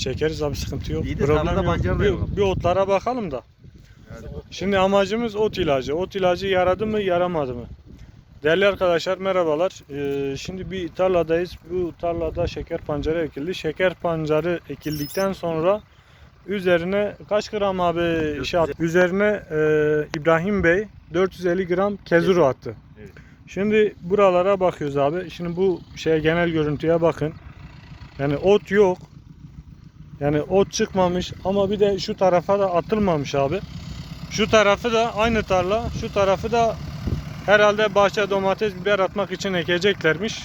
çekeriz abi sıkıntı yok. İyi de Problem tarlada yok. pancar da Bir, bir otlara bakalım da. Şimdi amacımız ot ilacı. Ot ilacı yaradı mı yaramadı mı? Değerli arkadaşlar merhabalar. Ee, şimdi bir tarladayız. Bu tarlada şeker pancarı ekildi. Şeker pancarı ekildikten sonra üzerine kaç gram abi şey attı? Üzerine e, İbrahim Bey 450 gram kezuru attı. Evet. Şimdi buralara bakıyoruz abi. Şimdi bu şeye genel görüntüye bakın. Yani ot yok. Yani ot çıkmamış ama bir de şu tarafa da atılmamış abi. Şu tarafı da aynı tarla. Şu tarafı da herhalde bahçe domates biber atmak için ekeceklermiş.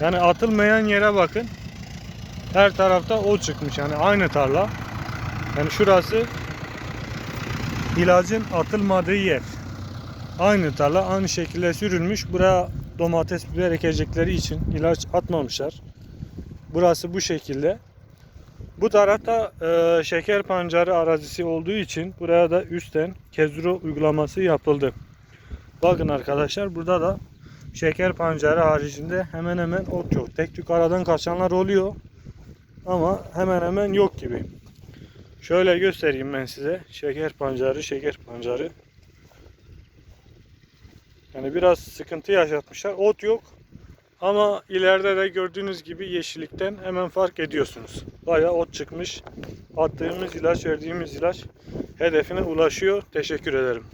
Yani atılmayan yere bakın. Her tarafta ot çıkmış. Yani aynı tarla. Yani şurası ilacın atılmadığı yer. Aynı tarla aynı şekilde sürülmüş. Buraya domates biber ekecekleri için ilaç atmamışlar. Burası bu şekilde. Bu tarafta e, şeker pancarı arazisi olduğu için buraya da üstten kezuro uygulaması yapıldı. Bakın arkadaşlar burada da şeker pancarı haricinde hemen hemen ot yok. Tek tük aradan kaçanlar oluyor. Ama hemen hemen yok gibi. Şöyle göstereyim ben size. Şeker pancarı, şeker pancarı. Yani biraz sıkıntı yaşatmışlar. Ot yok. Ama ileride de gördüğünüz gibi yeşillikten hemen fark ediyorsunuz. Bayağı ot çıkmış. Attığımız ilaç, verdiğimiz ilaç hedefine ulaşıyor. Teşekkür ederim.